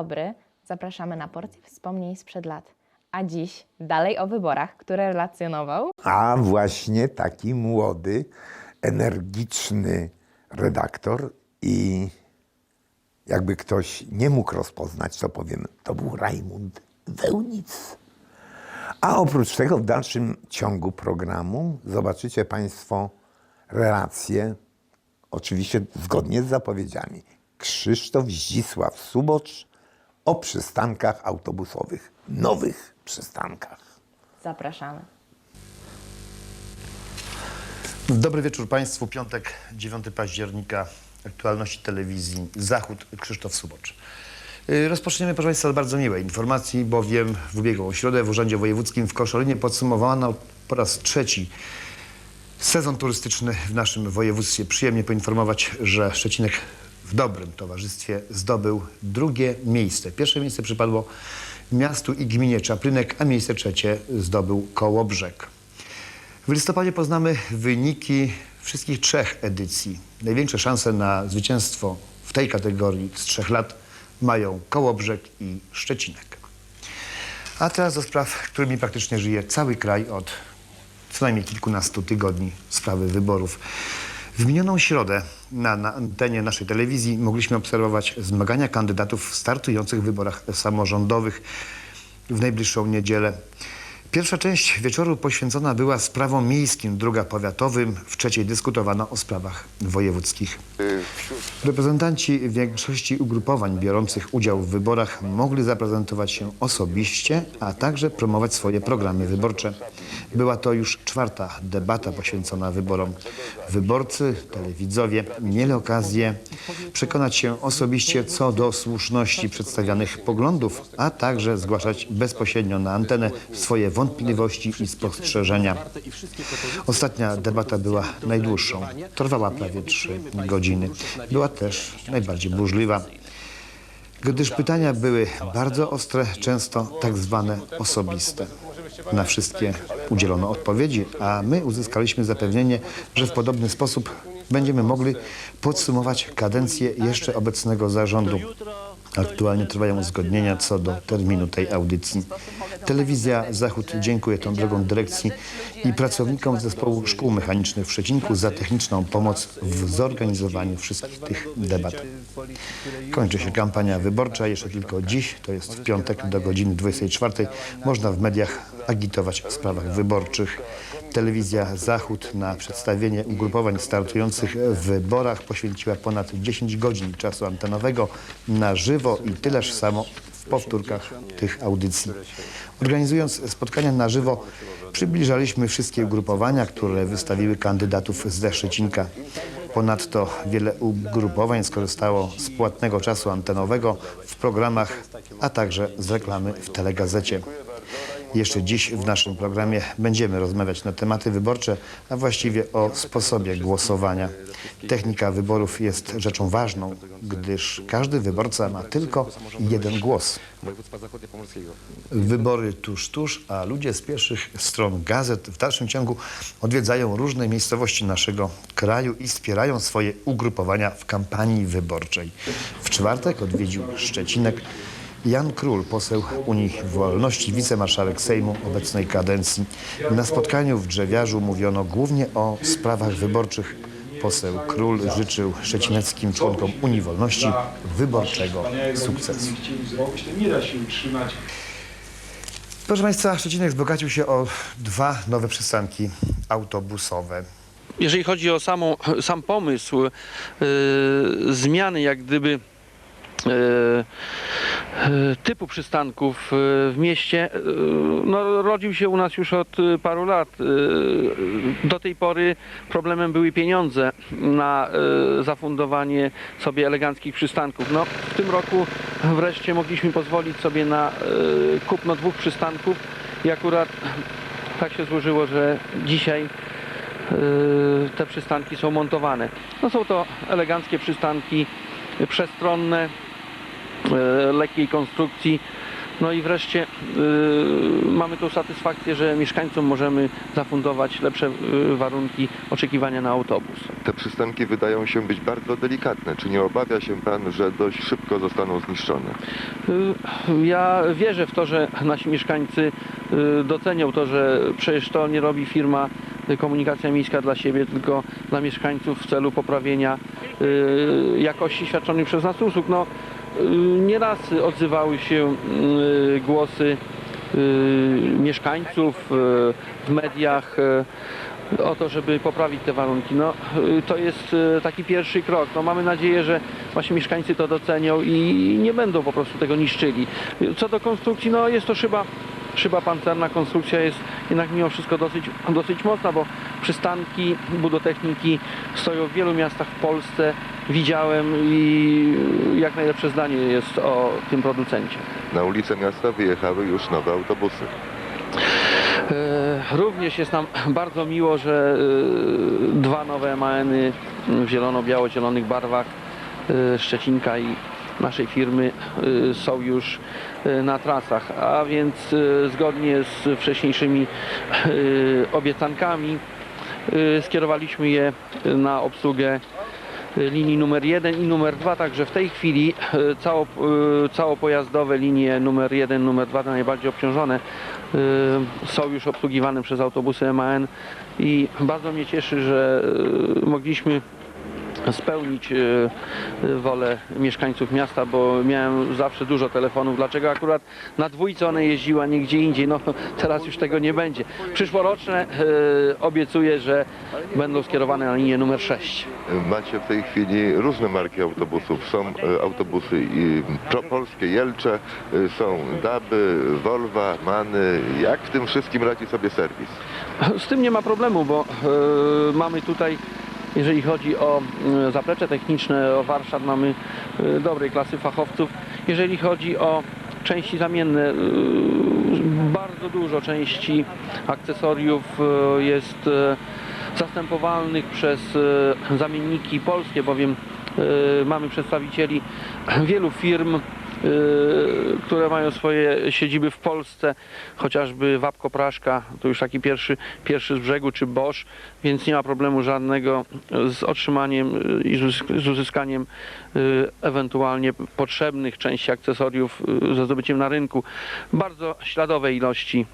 dobry, zapraszamy na porcję wspomnień sprzed lat. A dziś dalej o wyborach, które relacjonował A właśnie taki młody, energiczny redaktor i jakby ktoś nie mógł rozpoznać, to powiem, to był Rajmund Wełnic. A oprócz tego w dalszym ciągu programu zobaczycie Państwo relacje, oczywiście zgodnie z zapowiedziami, Krzysztof Zdzisław Subocz o przystankach autobusowych, nowych przystankach. zapraszamy. Dobry wieczór Państwu. Piątek, 9 października. Aktualności telewizji Zachód. Krzysztof Subocz. Yy, Rozpoczniemy, proszę Państwa, od bardzo miłej informacji, bowiem w ubiegłą środę w Urzędzie Wojewódzkim w Koszalinie podsumowano po raz trzeci sezon turystyczny w naszym województwie. Przyjemnie poinformować, że Szczecinek w dobrym towarzystwie zdobył drugie miejsce. Pierwsze miejsce przypadło miastu i gminie Czaprynek, a miejsce trzecie zdobył Kołobrzeg. W listopadzie poznamy wyniki wszystkich trzech edycji. Największe szanse na zwycięstwo w tej kategorii z trzech lat mają Kołobrzeg i Szczecinek. A teraz do spraw, którymi praktycznie żyje cały kraj od co najmniej kilkunastu tygodni sprawy wyborów. W minioną środę na, na antenie naszej telewizji mogliśmy obserwować zmagania kandydatów startujących w wyborach samorządowych w najbliższą niedzielę. Pierwsza część wieczoru poświęcona była sprawom miejskim, druga powiatowym, w trzeciej dyskutowano o sprawach wojewódzkich. Reprezentanci większości ugrupowań biorących udział w wyborach mogli zaprezentować się osobiście, a także promować swoje programy wyborcze. Była to już czwarta debata poświęcona wyborom. Wyborcy, telewidzowie mieli okazję przekonać się osobiście co do słuszności przedstawianych poglądów, a także zgłaszać bezpośrednio na antenę swoje wątpliwości i spostrzeżenia. Ostatnia debata była najdłuższą. Trwała prawie trzy godziny. Była też najbardziej burzliwa, gdyż pytania były bardzo ostre, często tak zwane osobiste. Na wszystkie udzielono odpowiedzi, a my uzyskaliśmy zapewnienie, że w podobny sposób będziemy mogli podsumować kadencję jeszcze obecnego zarządu. Aktualnie trwają uzgodnienia co do terminu tej audycji. Telewizja Zachód dziękuję tą drogą dyrekcji i pracownikom zespołu szkół mechanicznych w Szczecinku za techniczną pomoc w zorganizowaniu wszystkich tych debat. Kończy się kampania wyborcza. Jeszcze tylko dziś, to jest w piątek do godziny 24, można w mediach agitować w sprawach wyborczych. Telewizja Zachód na przedstawienie ugrupowań startujących w wyborach poświęciła ponad 10 godzin czasu antenowego na żywo i tyleż samo w powtórkach tych audycji. Organizując spotkania na żywo przybliżaliśmy wszystkie ugrupowania, które wystawiły kandydatów ze Szczecinka. Ponadto wiele ugrupowań skorzystało z płatnego czasu antenowego w programach, a także z reklamy w telegazecie. Jeszcze dziś w naszym programie będziemy rozmawiać na tematy wyborcze, a właściwie o sposobie głosowania. Technika wyborów jest rzeczą ważną, gdyż każdy wyborca ma tylko jeden głos. Wybory tuż, tuż, a ludzie z pierwszych stron gazet w dalszym ciągu odwiedzają różne miejscowości naszego kraju i wspierają swoje ugrupowania w kampanii wyborczej. W czwartek odwiedził Szczecinek Jan Król, poseł Unii Wolności, wicemarszałek Sejmu obecnej kadencji. Na spotkaniu w Drzewiarzu mówiono głównie o sprawach wyborczych. Poseł Król życzył szczecineckim członkom Unii Wolności wyborczego sukcesu. Proszę Państwa, Szczecinek wzbogacił się o dwa nowe przystanki autobusowe. jeżeli chodzi o samą, sam pomysł e, zmiany jak gdyby e, typu przystanków e, w mieście, e, no, rodził się u nas już od e, paru lat. E, Do tej pory problemem były pieniądze na e, zafundowanie sobie eleganckich przystanków. No, w tym roku wreszcie mogliśmy pozwolić sobie na e, kupno dwóch przystanków i akurat tak się złożyło, że dzisiaj te przystanki są montowane. No są to eleganckie przystanki, przestronne, lekkiej konstrukcji, No i wreszcie y, mamy tą satysfakcję, że mieszkańcom możemy zafundować lepsze y, warunki oczekiwania na autobus. Te przystanki wydają się być bardzo delikatne. Czy nie obawia się pan, że dość szybko zostaną zniszczone? Y, Ja wierzę w to, że nasi mieszkańcy docenią to, że przecież to nie robi firma komunikacja miejska dla siebie, tylko dla mieszkańców w celu poprawienia jakości świadczonych przez nas usług. No, nieraz odzywały się y, głosy y, mieszkańców y, w mediach o to, żeby poprawić te warunki. No, to jest taki pierwszy krok. No, mamy nadzieję, że właśnie mieszkańcy to docenią i nie będą po prostu tego niszczyli. Co do konstrukcji, no jest to szyba, szyba pancerna. Konstrukcja jest jednak mimo wszystko dosyć, dosyć mocna, bo przystanki budotechniki stoją w wielu miastach w Polsce. Widziałem i jak najlepsze zdanie jest o tym producencie. Na ulice miasta wyjechały już nowe autobusy. E, Również jest nam bardzo miło, że e, dwa nowe MAN-y w zielono-biało-zielonych barwach e, Szczecinka i naszej firmy są już na trasach, a więc zgodnie z wcześniejszymi obiecankami skierowaliśmy je na obsługę linii numer 1 i numer 2, także w tej chwili e, cało, e, całopojazdowe linie numer 1, numer 2, te najbardziej obciążone, są już obsługiwane przez autobusy MAN i bardzo mnie cieszy, że mogliśmy spełnić e, e, wolę mieszkańców miasta, bo miałem zawsze dużo telefonów, dlaczego akurat na dwójce one jeździły, a nie gdzie indziej. No teraz już tego nie będzie. Przyszłoroczne e, obiecuję, że będą skierowane na linię numer 6. Macie w tej chwili różne marki autobusów. Są autobusy polskie Jelcze, są Daby, Volva, Many. Jak w tym wszystkim radzi sobie serwis? Z tym nie ma problemu, bo mamy tutaj, jeżeli chodzi o e, zaplecze techniczne, o warsztat, mamy e, dobrej klasy fachowców. Jeżeli chodzi o części zamienne, e, bardzo dużo części akcesoriów jest zastępowalnych przez zamienniki polskie, bowiem mamy przedstawicieli wielu firm, które mają swoje siedziby w Polsce, chociażby Wapko Praszka, to już taki pierwszy, pierwszy z brzegu, czy Bosch, więc nie ma problemu żadnego z otrzymaniem e, i z uzysk- z uzyskaniem e, ewentualnie potrzebnych części akcesoriów ze zdobyciem na rynku. Bardzo śladowe ilości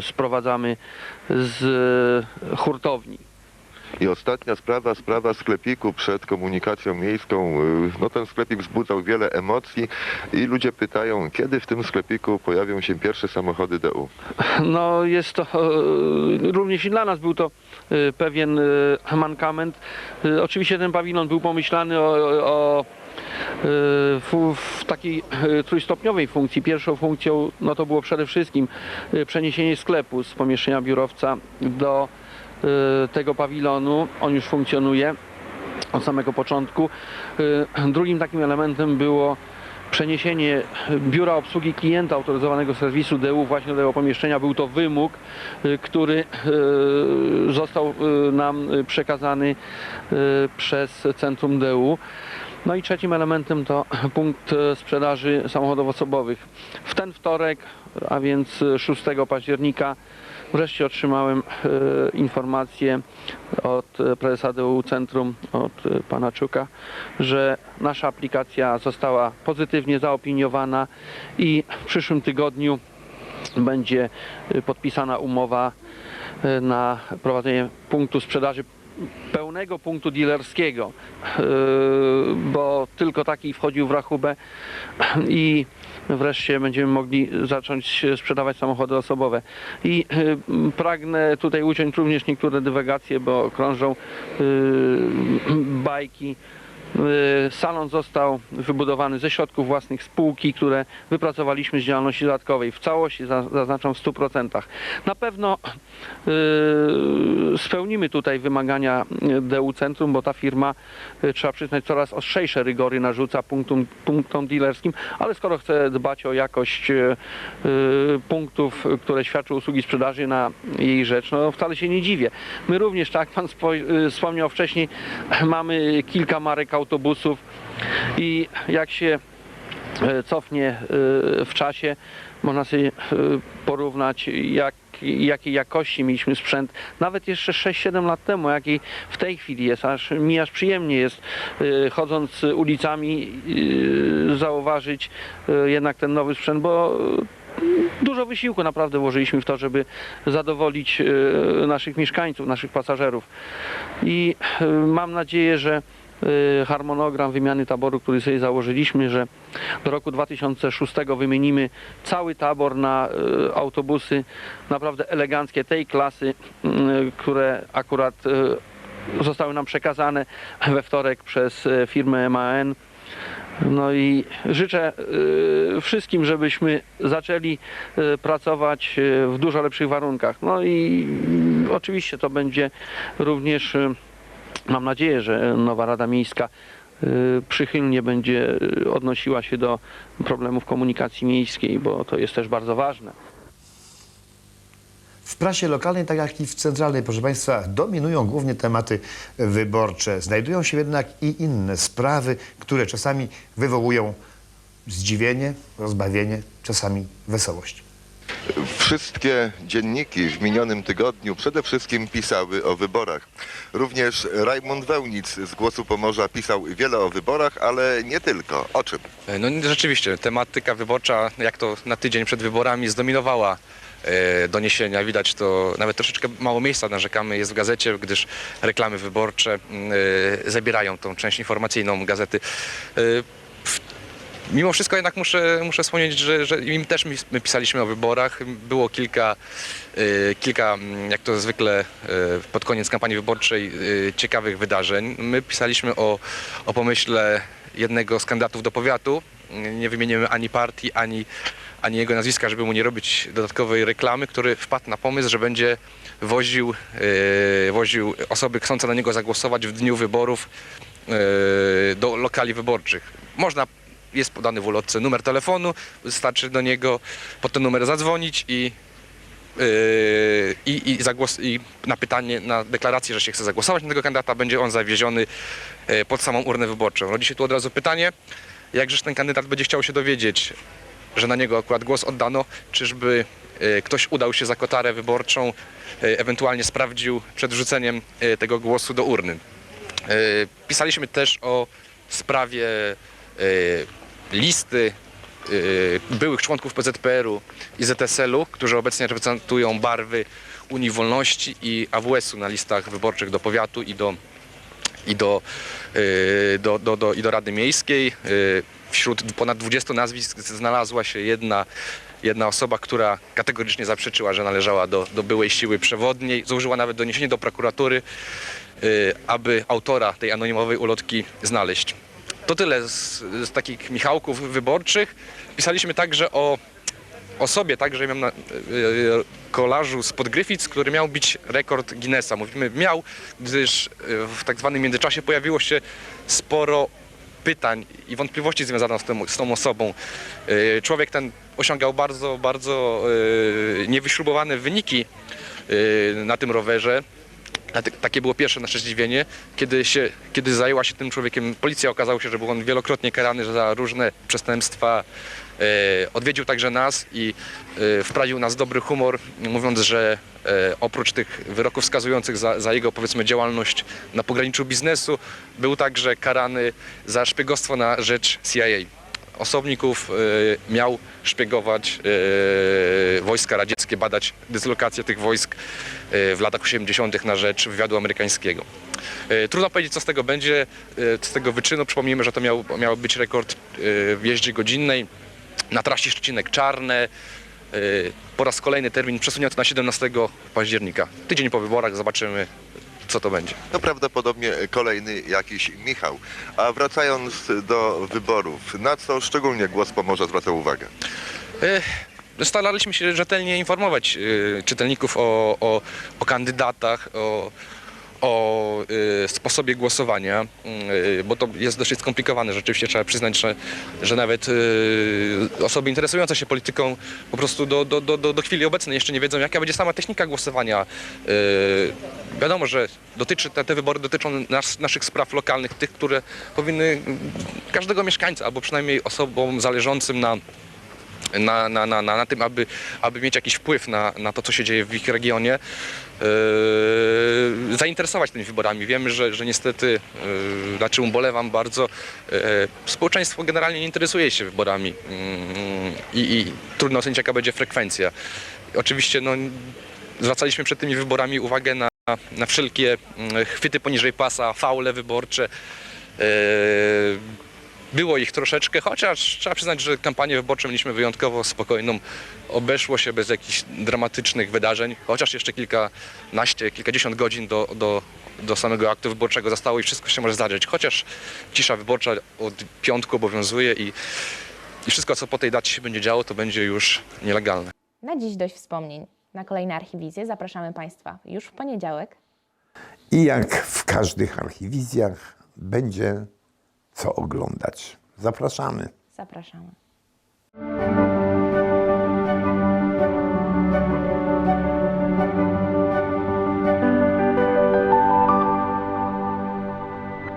sprowadzamy z hurtowni. I ostatnia sprawa, sprawa sklepiku przed komunikacją miejską. Y, No ten sklepik wzbudzał wiele emocji i ludzie pytają, kiedy w tym sklepiku pojawią się pierwsze samochody DU. No jest to e, również i dla nas był to e, pewien mankament. Oczywiście ten pawilon był pomyślany o, o w, w takiej trójstopniowej funkcji. Pierwszą funkcją no to było przede wszystkim przeniesienie sklepu z pomieszczenia biurowca do tego pawilonu. On już funkcjonuje od samego początku. E, Drugim takim elementem było przeniesienie biura obsługi klienta autoryzowanego serwisu DU właśnie do tego pomieszczenia. Był to wymóg, y, który y, został y, nam y, przekazany y, przez Centrum DU. No i trzecim elementem to punkt sprzedaży samochodów osobowych. W ten wtorek, a więc e, 6 października, wreszcie otrzymałem e, informację od e, prezesa DU Centrum, od e, pana Czuka, że nasza aplikacja została pozytywnie zaopiniowana i w przyszłym tygodniu będzie podpisana umowa na prowadzenie punktu sprzedaży pełnego punktu dealerskiego, yy, bo tylko taki wchodził w rachubę i wreszcie będziemy mogli zacząć sprzedawać samochody osobowe. I yy, pragnę tutaj uciąć również niektóre dywagacje, bo krążą yy, bajki. Yy, Salon został wybudowany ze środków własnych spółki, które wypracowaliśmy z działalności dodatkowej. W całości za- zaznaczam w 100%. Na pewno yy, spełnimy tutaj wymagania DU Centrum, bo ta firma, yy, trzeba przyznać, coraz ostrzejsze rygory narzuca punktom, punktom dealerskim, ale skoro chce dbać o jakość punktów, które świadczą usługi sprzedaży na jej rzecz, no wcale się nie dziwię. My również, tak jak Pan spo, wspomniał wcześniej, mamy kilka marek autobusów i jak się e, cofnie e, w czasie, można sobie e, porównać, jak, jakiej jakości mieliśmy sprzęt, nawet jeszcze 6-7 lat temu, jaki w tej chwili jest, aż mi aż przyjemnie jest, chodząc ulicami, zauważyć jednak ten nowy sprzęt, bo dużo wysiłku naprawdę włożyliśmy w to, żeby zadowolić naszych mieszkańców, naszych pasażerów. I mam nadzieję, że harmonogram wymiany taboru, który sobie założyliśmy, że do roku 2006 wymienimy cały tabor na e, autobusy naprawdę eleganckie tej klasy, m, które akurat zostały nam przekazane we wtorek przez firmę MAN. No i życzę y, wszystkim, żebyśmy zaczęli y, pracować y, w dużo lepszych warunkach. No i y, oczywiście to będzie również, y, mam nadzieję, że nowa Rada Miejska y, przychylnie będzie y, odnosiła się do problemów komunikacji miejskiej, bo to jest też bardzo ważne. W prasie lokalnej, tak jak i w centralnej, proszę Państwa, dominują głównie tematy wyborcze. Znajdują się jednak i inne sprawy, które czasami wywołują zdziwienie, rozbawienie, czasami wesołość. Wszystkie dzienniki w minionym tygodniu przede wszystkim pisały o wyborach. Również Rajmund Wełnic z Głosu Pomorza pisał wiele o wyborach, ale nie tylko. O czym? No rzeczywiście, tematyka wyborcza, jak to na tydzień przed wyborami, zdominowała e, doniesienia. Widać to nawet troszeczkę mało miejsca narzekamy jest w gazecie, gdyż reklamy wyborcze mm, e, zabierają tą część informacyjną gazety. Mimo wszystko jednak muszę, muszę wspomnieć, że, że im też my pisaliśmy o wyborach. Było kilka, e, kilka mm, jak to zwykle e, pod koniec kampanii wyborczej, e, ciekawych wydarzeń. My pisaliśmy o, o pomyśle jednego z kandydatów do powiatu. Nie wymienimy ani partii, ani, ani jego nazwiska, żeby mu nie robić dodatkowej reklamy, który wpadł na pomysł, że będzie woził, woził osoby chcące na niego zagłosować w dniu wyborów do lokali wyborczych. Można, jest podany w ulotce numer telefonu, wystarczy do niego pod ten numer zadzwonić i Yy, i, i, zagłos- i na pytanie, na deklarację, że się chce zagłosować na tego kandydata, będzie on zawieziony yy, pod samą urnę wyborczą. Rodzi się tu od razu pytanie, jakżeż ten kandydat będzie chciał się dowiedzieć, że na niego akurat głos oddano, czyżby yy, ktoś udał się za kotarę wyborczą, ewentualnie sprawdził przed wrzuceniem tego głosu do urny. Pisaliśmy też o sprawie listy y, byłych członków PZPR-u i ZSL-u, którzy obecnie reprezentują barwy Unii Wolności i AWS-u na listach wyborczych do powiatu i do, i do, y, do, do, do, i do Rady Miejskiej. Y, Wśród ponad 20 nazwisk znalazła się jedna, jedna osoba, która kategorycznie zaprzeczyła, że należała do, do byłej siły przewodniej. Złożyła nawet doniesienie do prokuratury, aby autora tej anonimowej ulotki znaleźć. To tyle z, z takich Michałków wyborczych. Pisaliśmy także o osobie, także miałem na y, y, kolażu spod Gryfic, który miał być rekord Guinnessa. Mówimy miał, gdyż y, w tak zwanym międzyczasie pojawiło się sporo pytań i wątpliwości związanych z, tym, z tą osobą. Człowiek ten osiągał bardzo, bardzo niewyśrubowane wyniki na tym rowerze. Takie było pierwsze nasze zdziwienie, kiedy, się, kiedy zajęła się tym człowiekiem policja. Okazało się, że był on wielokrotnie karany za różne przestępstwa. E, odwiedził także nas i e, wprawił nas dobry humor, mówiąc, że e, oprócz tych wyroków wskazujących za, za jego powiedzmy działalność na pograniczu biznesu, był także karany za szpiegostwo na rzecz CIA osobników e, miał szpiegować e, wojska radzieckie, badać dyslokację tych wojsk e, w latach 80. na rzecz wywiadu amerykańskiego. Trudno powiedzieć, co z tego będzie, z tego wyczynu. Przypomnijmy, że to miał, miał być rekord w jeździe godzinnej na trasie Szczecinek-Czarne. Po raz kolejny termin przesunięty na 17 października. Tydzień po wyborach zobaczymy, co to będzie. No prawdopodobnie kolejny jakiś Michał. A wracając do wyborów, na co szczególnie Głos Pomorza zwraca uwagę? E, Staraliśmy się rzetelnie informować e, czytelników o, o, o kandydatach, o, o y, sposobie głosowania, y, bo to jest dosyć skomplikowane. Rzeczywiście trzeba przyznać, że, że nawet y, osoby interesujące się polityką po prostu do, do, do, do, chwili obecnej jeszcze nie wiedzą, jaka będzie sama technika głosowania. Wiadomo, że dotyczy, te, te wybory dotyczą nas, naszych spraw lokalnych, tych, które powinny mm, każdego mieszkańca, albo przynajmniej osobom zależącym na na, na, na, na, na tym, aby, aby mieć jakiś wpływ na, na to, co się dzieje w ich regionie, yy, zainteresować tymi wyborami. Wiemy, że, że niestety, yy, na czym ubolewam bardzo, yy, społeczeństwo generalnie nie interesuje się wyborami yy, i, i trudno ocenić, jaka będzie frekwencja. Oczywiście no, zwracaliśmy przed tymi wyborami uwagę na, na wszelkie yy, chwyty poniżej pasa, faule wyborcze. Yy, było ich troszeczkę, chociaż trzeba przyznać, że kampanię wyborczą mieliśmy wyjątkowo spokojną. Obeszło się bez jakichś dramatycznych wydarzeń, chociaż jeszcze kilkanaście, kilkadziesiąt godzin do, do, do samego aktu wyborczego zostało i wszystko się może zdarzyć. Chociaż cisza wyborcza od piątku obowiązuje i, i wszystko, co po tej dacie się będzie działo, to będzie już nielegalne. Na dziś dość wspomnień. Na kolejne archiwizje zapraszamy Państwa już w poniedziałek. I jak w każdych archiwizjach będzie co oglądać. Zapraszamy. Zapraszamy.